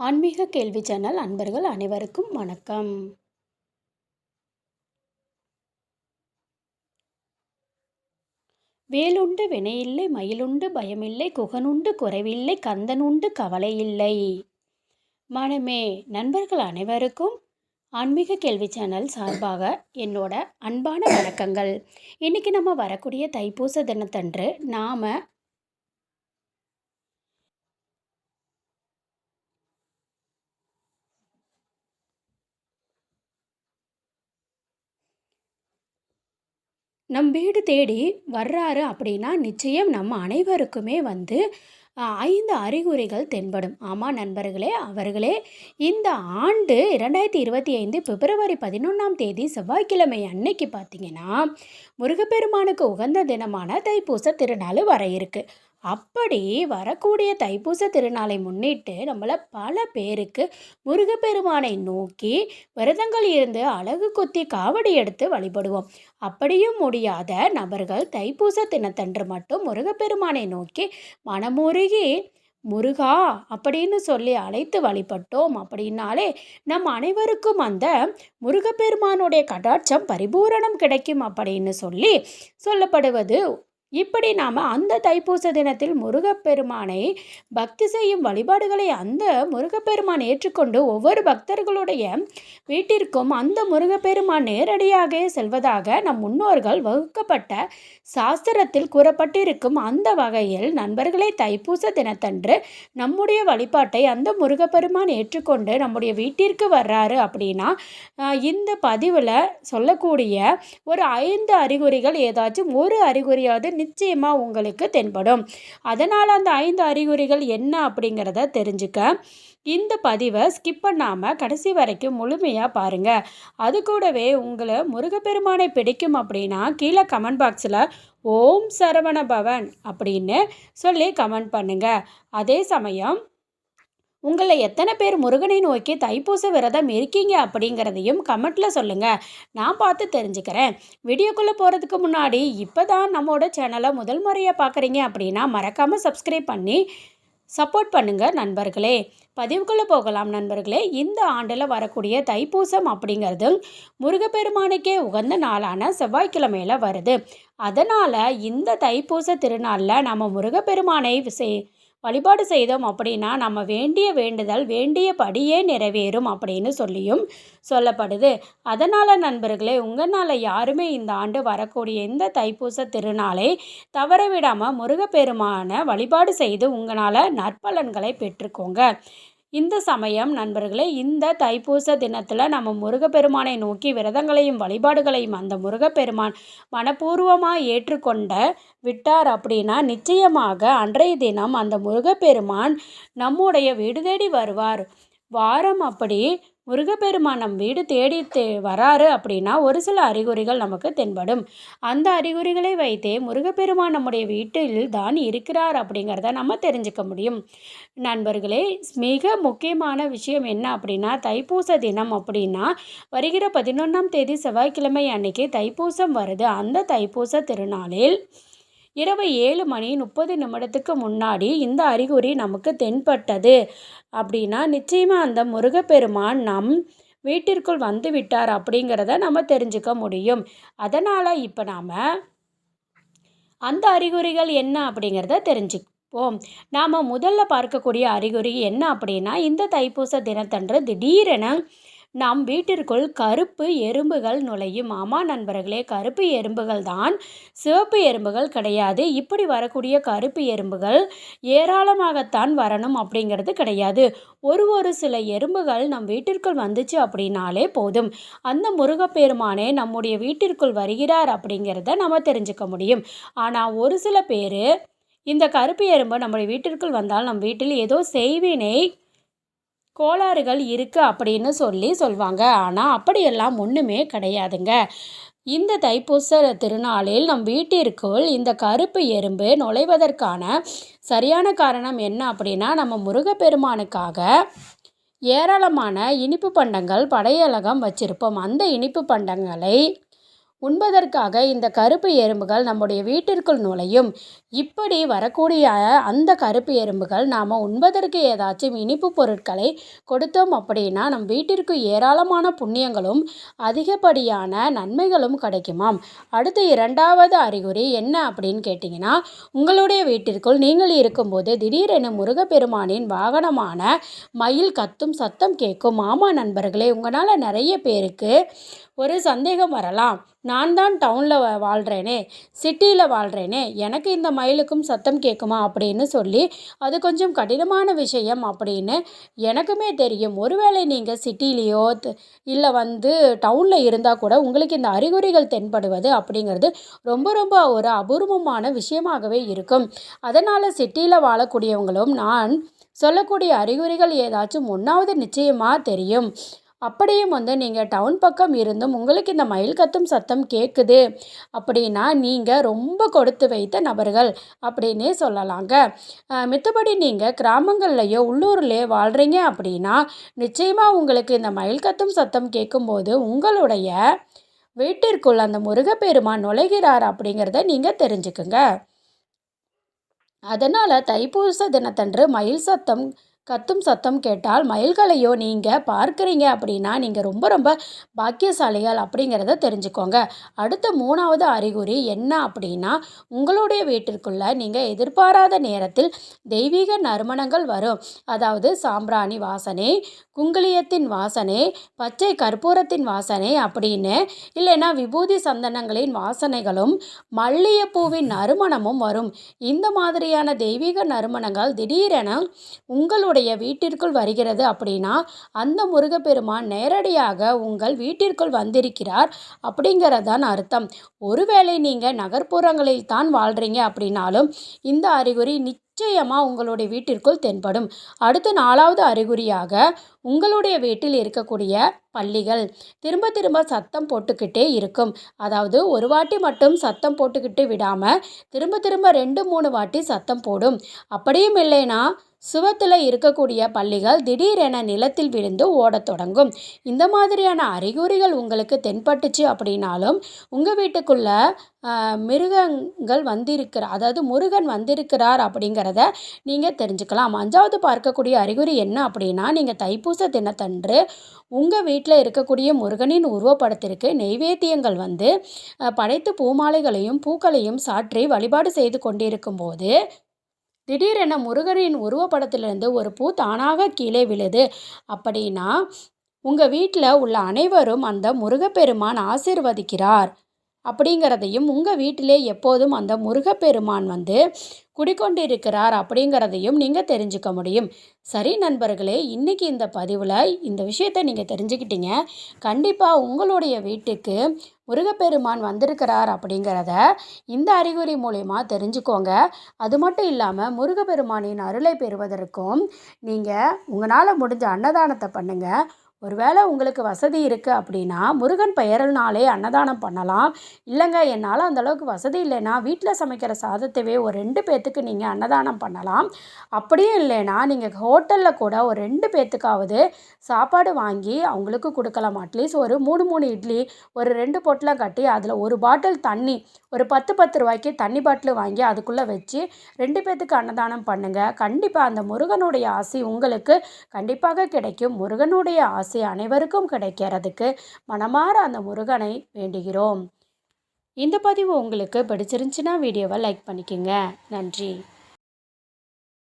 ஆன்மீக கேள்வி சேனல் அன்பர்கள் அனைவருக்கும் வணக்கம். வேலுண்டு வினையில்லை மயிலுண்டு பயமில்லை குகனுண்டு குறைவில்லை கந்தனுண்டு கவலையில்லை. மனமே நண்பர்கள் அனைவருக்கும் ஆன்மீக கேள்வி சேனல் சார்பாக என்னோட அன்பான வணக்கங்கள். இன்றைக்கி நம்ம வரக்கூடிய தைப்பூச தினத்தன்று நாம் நம் வீடு தேடி வர்றாரு அப்படின்னா நிச்சயம் நம்ம அனைவருக்குமே வந்து ஐந்து அறிகுறிகள் தென்படும். ஆமாம் நண்பர்களே அவர்களே இந்த ஆண்டு இரண்டாயிரத்தி இருபத்தி ஐந்து பிப்ரவரி பதினொன்றாம் தேதி செவ்வாய்க்கிழமை அன்னைக்கு பார்த்தீங்கன்னா முருகப்பெருமானுக்கு உகந்த தினமான தைப்பூச திருநாள் வர இருக்குது அப்படி வரக்கூடிய தைப்பூச திருநாளை முன்னிட்டு நம்மளை பல பேருக்கு முருகப்பெருமானை நோக்கி விரதங்கள் இருந்து அழகு குத்தி காவடி எடுத்து வழிபடுவோம். அப்படியும் முடியாத நபர்கள் தைப்பூச தினத்தன்று மட்டும் முருகப்பெருமானை நோக்கி மனமுருகி முருகா அப்படின்னு சொல்லி அழைத்து வழிபட்டோம் அப்படின்னாலே நம் அனைவருக்கும் அந்த முருகப்பெருமானுடைய கடாட்சம் பரிபூரணம் கிடைக்கும் அப்படின்னு சொல்லி சொல்லப்படுவது இப்படி நாம் அந்த தைப்பூச தினத்தில் முருகப்பெருமானை பக்தி செய்யும் வழிபாடுகளை அந்த முருகப்பெருமான் ஏற்றுக்கொண்டு ஒவ்வொரு பக்தர்களுடைய வீட்டிற்கும் அந்த முருகப்பெருமான் நேரடியாக செல்வதாக நம் முன்னோர்கள் வகுக்கப்பட்ட சாஸ்திரத்தில் கூறப்பட்டிருக்கும். அந்த வகையில் நண்பர்களே தைப்பூச தினத்தன்று நம்முடைய வழிபாட்டை அந்த முருகப்பெருமான் ஏற்றுக்கொண்டு நம்முடைய வீட்டிற்கு வர்றாரு அப்படின்னா இந்த பதிவில் சொல்லக்கூடிய ஒரு ஐந்து அறிகுறிகள் ஏதாச்சும் ஒரு அறிகுறியாவது நிச்சயமாக உங்களுக்கு தென்படும். அதனால் அந்த ஐந்து அறிகுறிகள் என்ன அப்படிங்கிறத தெரிஞ்சுக்க. இந்த பதிவை ஸ்கிப் பண்ணாமல் கடைசி வரைக்கும் முழுமையாக பாருங்கள் அது கூடவே உங்களை முருகப்பெருமானை பிடிக்கும் அப்படின்னா கீழே கமெண்ட் பாக்ஸில் ஓம் சரவண பவன் அப்படின்னு சொல்லி கமெண்ட் பண்ணுங்கள் அதே சமயம் உங்களை எத்தனை பேர் முருகனை நோக்கி தைப்பூச விரதம் இருக்கீங்க அப்படிங்கிறதையும் கமெண்ட்டில் சொல்லுங்கள் நான் பார்த்து தெரிஞ்சுக்கிறேன். வீடியோக்குள்ளே போகிறதுக்கு முன்னாடி இப்போ தான் நம்மளோட சேனலை முதல் முறையாக பார்க்குறீங்க அப்படின்னா மறக்காமல் சப்ஸ்கிரைப் பண்ணி சப்போர்ட் பண்ணுங்கள் நண்பர்களே. பதிவுக்குள்ளே போகலாம் நண்பர்களே. இந்த ஆண்டில் வரக்கூடிய தைப்பூசம் அப்படிங்கிறது முருகப்பெருமானுக்கே உகந்த நாளான செவ்வாய்க்கிழமையில் வருது. அதனால் இந்த தைப்பூச திருநாளில் நம்ம முருகப்பெருமானை செய் வழிபாடு செய்தோம் அப்படின்னா நம்ம வேண்டிய வேண்டுதல் வேண்டிய படியே நிறைவேறும் அப்படின்னு சொல்லியும் சொல்லப்படுது. அதனால் நண்பர்களே உங்களால் யாருமே இந்த ஆண்டு வரக்கூடிய இந்த தைப்பூச திருநாளை தவறவிடாமல் முருகப்பெருமான வழிபாடு செய்து உங்களால் நற்பலன்களை பெற்றுக்கோங்க. இந்த சமயம் நண்பர்களே இந்த தைப்பூச தினத்தில் நம்ம முருகப்பெருமானை நோக்கி விரதங்களையும் வழிபாடுகளையும் அந்த முருகப்பெருமான் மனப்பூர்வமாக ஏற்றுக்கொண்ட விட்டார் அப்படின்னா நிச்சயமாக அன்றைய தினம் அந்த முருகப்பெருமான் நம்முடைய வீடு தேடி வருவார். வாரம் அப்படி முருகப்பெருமான் நம் வீடு தேடி தே வராரு அப்படின்னா ஒரு சில அறிகுறிகள் நமக்கு தென்படும். அந்த அறிகுறிகளை வைத்தே முருகப்பெருமான் நம்முடைய வீட்டில் தான் இருக்கிறார் அப்படிங்கிறத நம்ம தெரிஞ்சுக்க முடியும். நண்பர்களே மிக முக்கியமான விஷயம் என்ன அப்படின்னா தைப்பூச தினம் அப்படின்னா வருகிற பதினொன்றாம் தேதி செவ்வாய்க்கிழமை அன்னைக்கு தைப்பூசம் வருது. அந்த தைப்பூச திருநாளில் இரவு ஏழு மணி முப்பது நிமிடத்துக்கு முன்னாடி இந்த அறிகுறி நமக்கு தென்பட்டது. அப்படின்னா நிச்சயமாக அந்த முருகப்பெருமான் நம் வீட்டிற்குள் வந்து விட்டார் அப்படிங்கிறத நம்ம தெரிஞ்சுக்க முடியும். அதனால் இப்போ நாம் அந்த அறிகுறிகள் என்ன அப்படிங்கிறத தெரிஞ்சுப்போம். நாம் முதல்ல பார்க்கக்கூடிய அறிகுறி என்ன அப்படின்னா இந்த தைப்பூச தினத்தன்று திடீரென நம் வீட்டிற்குள் கருப்பு எறும்புகள் நுழையும். ஆமா நண்பர்களே கருப்பு எறும்புகள் தான் சிவப்பு எறும்புகள் கிடையாது. இப்படி வரக்கூடிய கருப்பு எறும்புகள் ஏராளமாகத்தான் வரணும் அப்படிங்கிறது கிடையாது. ஒரு ஒரு சில எறும்புகள் நம் வீட்டிற்குள் வந்துச்சு அப்படின்னாலே போதும். அந்த முருகப்பெருமானே நம்முடைய வீட்டிற்குள் வருகிறார் அப்படிங்கிறத நம்ம தெரிஞ்சுக்க முடியும். ஆனால் ஒரு சில பேர் இந்த கருப்பு எறும்பு நம்முடைய வீட்டிற்குள் வந்தால் நம் வீட்டில் ஏதோ செய்வினை கோளாறுகள் இருக்குது அப்படின்னு சொல்லி சொல்வாங்க. ஆனால் அப்படியெல்லாம் ஒன்றுமே கிடையாதுங்க. இந்த தைப்பூச திருநாளில் நம் வீட்டிற்குள் இந்த கருப்பு எறும்பு நுழைவதற்கான சரியான காரணம் என்ன அப்படின்னா நம்ம முருகப்பெருமானுக்காக ஏராளமான இனிப்பு பண்டங்கள் படையலகம் வச்சிருப்போம். அந்த இனிப்பு பண்டங்களை உண்பதற்காக இந்த கருப்பு எறும்புகள் நம்முடைய வீட்டிற்குள் நுழையும். இப்படி வரக்கூடிய அந்த கருப்பு எறும்புகள் நாம் உண்பதற்கு ஏதாச்சும் இனிப்பு பொருட்களை கொடுத்தோம் அப்படின்னா நம் வீட்டிற்கு ஏராளமான புண்ணியங்களும் அதிகப்படியான நன்மைகளும் கிடைக்குமாம். அடுத்து இரண்டாவது அறிகுறி என்ன அப்படின்னு கேட்டிங்கன்னா உங்களுடைய வீட்டிற்குள் நீங்கள் இருக்கும்போது திடீரென முருகப்பெருமானின் வாகனமான மயில் கத்தும் சத்தம் கேட்கும். மாமா நண்பர்களே உங்களால் நிறைய பேருக்கு ஒரு சந்தேகம் வரலாம். நான் தான் டவுனில் வாழ்கிறேனே சிட்டியில் வாழ்கிறேனே எனக்கு இந்த மயிலுக்கும் சத்தம் கேட்குமா அப்படின்னு சொல்லி அது கொஞ்சம் கடினமான விஷயம் அப்படின்னு எனக்குமே தெரியும். ஒருவேளை நீங்கள் சிட்டிலேயோ இல்லை வந்து டவுனில் இருந்தால் கூட உங்களுக்கு இந்த அறிகுறிகள் தென்படுவது அப்படிங்கிறது ரொம்ப ரொம்ப ஒரு அபூர்வமான விஷயமாகவே இருக்கும். அதனால் சிட்டியில் வாழக்கூடியவங்களும் நான் சொல்லக்கூடிய அறிகுறிகள் ஏதாச்சும் ஒன்றாவது நிச்சயமாக தெரியும். அப்படியும் வந்து நீங்கள் டவுன் பக்கம் இருந்தும் உங்களுக்கு இந்த மயில் கத்தும் சத்தம் கேட்குது அப்படின்னா நீங்கள் ரொம்ப கொடுத்து வைத்த நபர்கள் அப்படின்னே சொல்லலாங்க. மித்தபடி நீங்கள் கிராமங்கள்லையோ உள்ளூர்லேயோ வாழ்கிறீங்க அப்படின்னா நிச்சயமாக உங்களுக்கு இந்த மயில் கத்தும் சத்தம் கேட்கும்போது உங்களுடைய வீட்டிற்குள் அந்த முருகப்பெருமான் நுழைகிறார் அப்படிங்கிறத நீங்கள் தெரிஞ்சுக்குங்க. அதனால் தைப்பூச தினத்தன்று மயில் சத்தம் கத்தும் சத்தம் கேட்டால் மயில்களையோ நீங்கள் பார்க்குறீங்க அப்படின்னா நீங்கள் ரொம்ப ரொம்ப பாக்கியசாலிகள் அப்படிங்கிறத தெரிஞ்சுக்கோங்க. அடுத்த மூணாவது அறிகுறி என்ன அப்படின்னா உங்களுடைய வீட்டிற்குள்ள நீங்கள் எதிர்பாராத நேரத்தில் தெய்வீக நறுமணங்கள் வரும். அதாவது சாம்பிராணி வாசனை குங்குளியத்தின் வாசனை பச்சை கற்பூரத்தின் வாசனை அப்படின்னு இல்லைன்னா விபூதி சந்தனங்களின் வாசனைகளும் மல்லிகைப்பூவின் நறுமணமும் வரும். இந்த மாதிரியான தெய்வீக நறுமணங்கள் திடீரென உங்களுடைய வீட்டிற்குள் வருகிறது அப்படின்னா அந்த முருகப்பெருமான் நேரடியாக உங்கள் வீட்டிற்குள் வந்திருக்கிறார் அப்படிங்கிறதான் அர்த்தம். ஒருவேளை நீங்கள் நகர்ப்புறங்களில் தான் வாழ்கிறீங்க அப்படின்னாலும் இந்த அறிகுறி நிச்சயமாக உங்களுடைய வீட்டிற்குள் தென்படும். அடுத்த நாலாவது அறிகுறியாக உங்களுடைய வீட்டில் இருக்கக்கூடிய பள்ளிகள் திரும்ப திரும்ப சத்தம் போட்டுக்கிட்டே இருக்கும். அதாவது ஒரு வாட்டி மட்டும் சத்தம் போட்டுக்கிட்டு விடாமல் திரும்ப திரும்ப ரெண்டு மூணு வாட்டி சத்தம் போடும். அப்படியும் இல்லைன்னா சுவத்தில் இருக்கக்கூடிய பள்ளிகள் திடீரென நிலத்தில் விழுந்து ஓடத் தொடங்கும். இந்த மாதிரியான அறிகுறிகள் உங்களுக்கு தென்பட்டுச்சு அப்படின்னாலும் உங்கள் வீட்டுக்குள்ள மிருகங்கள் வந்திருக்கிற அதாவது முருகன் வந்திருக்கிறார் அப்படிங்கிறத நீங்கள் தெரிஞ்சுக்கலாம். அஞ்சாவது பார்க்கக்கூடிய அறிகுறி என்ன அப்படின்னா நீங்கள் தைப்பூச தினத்தன்று உங்கள் வீட்டில் இருக்கக்கூடிய முருகனின் உருவப்படத்திற்கு நெய்வேத்தியங்கள் வந்து படைத்து பூமாலைகளையும் பூக்களையும் சாற்றி வழிபாடு செய்து கொண்டிருக்கும் போது திடீரென முருகரின் உருவப்படத்திலிருந்து ஒரு பூ தானாக கீழே விழுது. அப்படின்னா உங்கள் வீட்டில் உள்ள அனைவரும் அந்த முருகப்பெருமான் ஆசிர்வதிக்கிறார். அப்படிங்கிறதையும் உங்கள் வீட்டிலே எப்போதும் அந்த முருகப்பெருமான் வந்து குடிக்கொண்டிருக்கிறார் அப்படிங்கிறதையும் நீங்கள் தெரிஞ்சுக்க முடியும். சரி நண்பர்களே இன்றைக்கி இந்த பதிவில் இந்த விஷயத்தை நீங்கள் தெரிஞ்சுக்கிட்டீங்க. கண்டிப்பாக உங்களுடைய வீட்டுக்கு முருகப்பெருமான் வந்திருக்கிறார் அப்படிங்கிறத இந்த அறிகுறி மூலயமா தெரிஞ்சுக்கோங்க. அது மட்டும் இல்லாமல் முருகப்பெருமானின் அருளை பெறுவதற்கும் நீங்கள் உங்களால் முடிஞ்ச அன்னதானத்தை பண்ணுங்கள் ஒருவேளை உங்களுக்கு வசதி இருக்குது அப்படின்னா முருகன் பெயரினாலே அன்னதானம் பண்ணலாம். இல்லைங்க என்னால் அந்தளவுக்கு வசதி இல்லைன்னா வீட்டில் சமைக்கிற சாதத்தவே ஒரு ரெண்டு பேர்த்துக்கு நீங்கள் அன்னதானம் பண்ணலாம். அப்படியும் இல்லைன்னா நீங்கள் ஹோட்டலில் கூட ஒரு ரெண்டு பேர்த்துக்காவது சாப்பாடு வாங்கி அவங்களுக்கு கொடுக்கலாம். அட்லீஸ்ட் ஒரு மூணு மூணு இட்லி ஒரு ரெண்டு பொட்டலாக கட்டி அதில் ஒரு பாட்டில் தண்ணி ஒரு பத்து பத்து ரூபாய்க்கு தண்ணி பாட்டில் வாங்கி அதுக்குள்ளே வச்சு ரெண்டு பேர்த்துக்கு அன்னதானம் பண்ணுங்கள் கண்டிப்பாக அந்த முருகனுடைய ஆசை உங்களுக்கு கண்டிப்பாக கிடைக்கும். முருகனுடைய ஆசை ஆசை அனைவருக்கும் கிடைக்கிறதுக்கு மனமாற அந்த முருகனை வேண்டுகிறோம். இந்த பதிவு உங்களுக்கு பிடிச்சிருந்துச்சுன்னா வீடியோவை லைக் பண்ணிக்கோங்க. நன்றி.